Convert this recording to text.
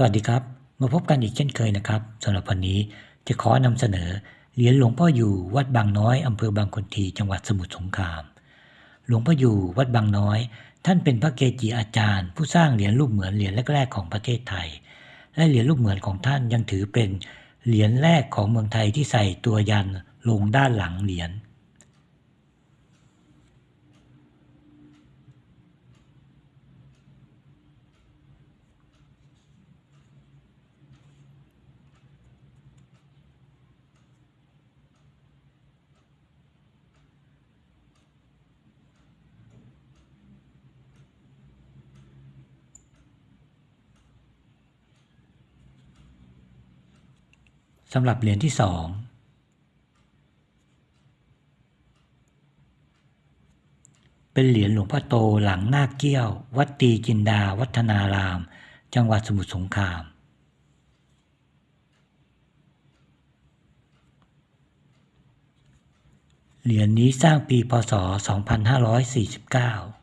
สวัสดีครับ มาพบกันอีกเช่นเคยนะครับสำหรับวันนี้จะขอนำเสนอเหรียญหลวงพ่ออยู่วัดบางน้อยอำเภอบางคนทีจังหวัดสมุทรสงคราม หลวงพ่ออยู่วัดบางน้อย ท่านเป็นพระเกจิอาจารย์ ผู้สร้างเหรียญรูปเหมือนเหรียญแรกๆของประเทศไทย และเหรียญรูปเหมือนของท่านยังถือเป็นเหรียญแรกของเมืองไทยที่ใส่ตัวยันลงด้านหลังเหรียญ สำหรับเหรียญที่สองเป็นเหรียญหลวงพ่อโตหลังนาคเกี้ยว วัดตีจินดา วัฒนาราม จังหวัดสมุทรสงคราม เหรียญนี้สร้างปีพศ 2549